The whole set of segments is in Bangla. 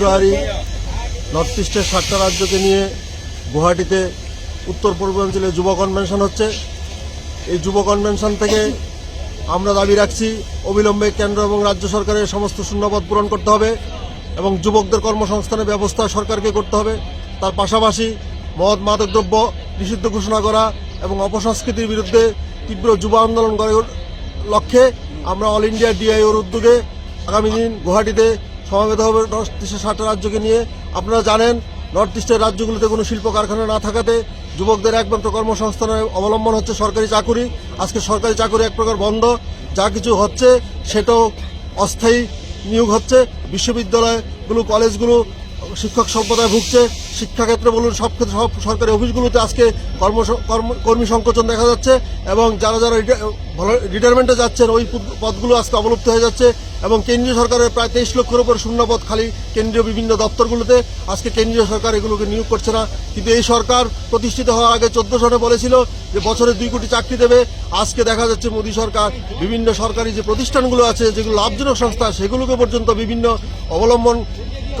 ফেব্রুয়ারি নর্থ ইস্টের সাতটা রাজ্যকে নিয়ে গুয়াহাটিতে উত্তর পূর্বাঞ্চলে যুব কনভেনশন হচ্ছে। এই যুব কনভেনশন থেকে আমরা দাবি রাখছি, অবিলম্বে কেন্দ্র এবং রাজ্য সরকারের সমস্ত শূন্যপদ পূরণ করতে হবে এবং যুবকদের কর্মসংস্থানের ব্যবস্থা সরকারকে করতে হবে। তার পাশাপাশি মদ, মাদকদ্রব্য নিষিদ্ধ ঘোষণা করা এবং অপসংস্কৃতির বিরুদ্ধে তীব্র যুব আন্দোলন করার লক্ষ্যে আমরা অল ইন্ডিয়া ডিআইওর উদ্যোগে আগামী দিন গুয়াহাটিতে সমাবেত হবে নর্থ ইস্টের সাতটা রাজ্যকে নিয়ে। আপনারা জানেন নর্থ ইস্টের রাজ্যগুলোতে কোনো শিল্প কারখানা না থাকাতে যুবকদের একমাত্র কর্মসংস্থানের অবলম্বন হচ্ছে সরকারি চাকুরি। আজকে সরকারি চাকুরি এক প্রকার বন্ধ, যা কিছু হচ্ছে সেটাও অস্থায়ী নিয়োগ হচ্ছে। বিশ্ববিদ্যালয়গুলো, কলেজগুলো শিক্ষক সম্প্রদায় ভুগছে, শিক্ষাক্ষেত্রে বলুন, সব ক্ষেত্রে, সব সরকারি অফিসগুলোতে আজকে কর্ম কর্ম- সংকোচন দেখা যাচ্ছে এবং যারা যারা রিটায়ারমেন্টে যাচ্ছেন, ওই পদগুলো আজকে অবলুপ্ত হয়ে যাচ্ছে এবং কেন্দ্রীয় সরকারের প্রায় তেইশ লক্ষের উপর শূন্য পদ খালি কেন্দ্রীয় বিভিন্ন দপ্তরগুলোতে। আজকে কেন্দ্রীয় সরকার এগুলোকে নিয়োগ করছে না। কিন্তু এই সরকার প্রতিষ্ঠিত হওয়ার আগে চোদ্দ সনে বলেছিল যে বছরে দুই কোটি চাকরি দেবে। আজকে দেখা যাচ্ছে মোদী সরকার বিভিন্ন সরকারি যে প্রতিষ্ঠানগুলো আছে, যেগুলো লাভজনক সংস্থা, সেগুলোকে পর্যন্ত বিভিন্ন অবলম্বন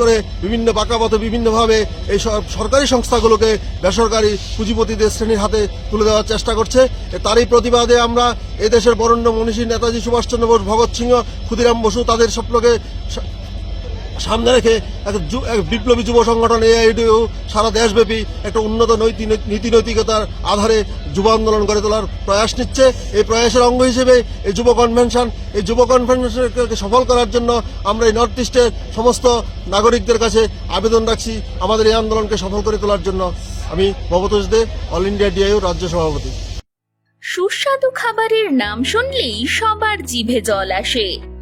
করে বিভিন্ন বাঁকাপথে বিভিন্নভাবে এই সর- সরকারি সংস্থাগুলোকে বেসরকারি পুঁজিপতিদের শ্রেণির হাতে তুলে দেওয়ার চেষ্টা করছে। তারই প্রতিবাদে আমরা এদেশের দেশের বরণ্য মনীষী নেতাজি সুভাষচন্দ্র বোস, ভগৎ সিংহ, ক্ষুদিরাম বসু তাদের স্বপ্নকে সামনে রেখে এক বিপ্লবী যুব সংগঠন এআইডিও সারা দেশব্যাপী একটা উন্নত নৈতিক নীতি নৈতিকতার আধারে যুব আন্দোলন গড়ে তোলার প্রয়াস নিচ্ছে। এই প্রয়াসের অঙ্গ হিসেবে এই যুব কনভেনশন, এই যুব কনভেনশনকে সফল করার জন্য আমরা এই নর্থ ইস্টের সমস্ত নাগরিকদের কাছে আবেদন রাখছি। আমাদের এই আন্দোলনকে সফল করে তোলার জন্য আমি Bhabatosh Dey all India DIO রাজ্য সভাপতি। সুস্বাদু খাবারের নাম শুনলেই সবার জিভে জল আসে।